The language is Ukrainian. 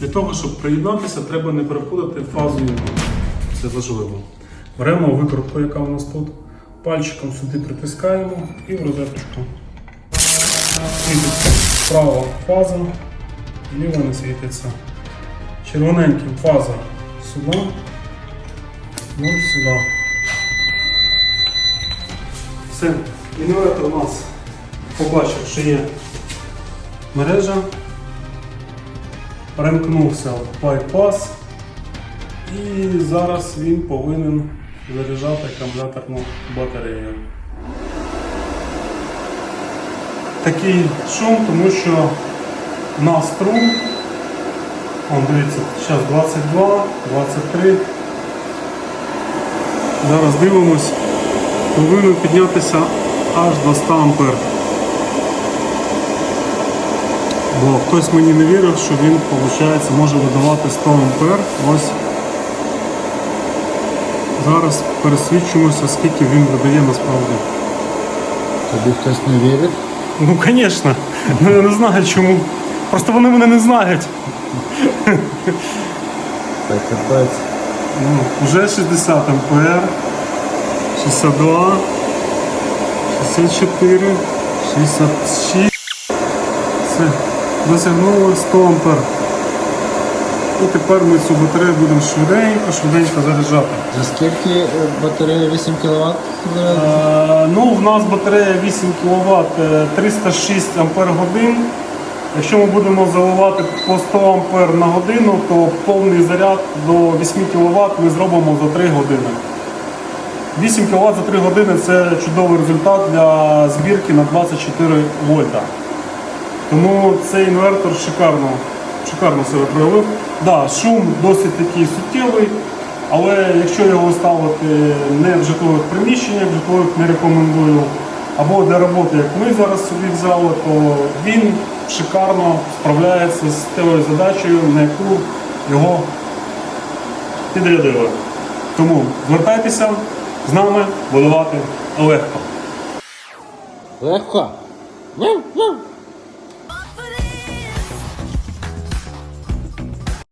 Для того, щоб приєднатися, треба не переходити фазу. Це важливо. Беремо викрутку, яка у нас тут. Пальчиком сюди притискаємо і в розеточку. Світиться права фаза, ліва не світиться. Червоненьким фаза сюди, ну сюди. Все, інвертор у нас побачив, що є мережа. Перемкнувся в байпас і зараз він повинен заряджати акумуляторну батарею. Такий шум, тому що на струм, он дивіться, зараз 22, 23. Зараз дивимось, повинен піднятися аж до 100 ампер. Бо хтось мені не вірив, що він, виходить, може видавати 100 ампер. Ось зараз пересвідчимося, скільки він видає насправді. Тобі хтось не вірить? Ну, звісно. Ну, я не знаю чому. Просто вони мене не знають. Так, капець. Ну, вже 60 ампер, 62, 64, 66. Все, досягнуло 100 ампер. І тепер ми цю батарею будемо швиденько, швиденько заряджати. За скільки е, батарея 8 кВт? Е, ну, в нас батарея 8 кВт, 306 ампер годин. Якщо ми будемо заливати по 100 ампер на годину, то повний заряд до 8 кВт ми зробимо за 3 години. 8 кВт за 3 години це чудовий результат для збірки на 24 вольта. Тому цей інвертор шикарно, шикарно себе проявив. Да, шум досить такий суттєвий, але якщо його ставити не в житлових приміщеннях, в житлових не рекомендую, або для роботи, як ми зараз собі взяли, то він шикарно справляється з тією задачею, на яку його підрядили. Тому звертайтеся з нами будувати легко. Легко.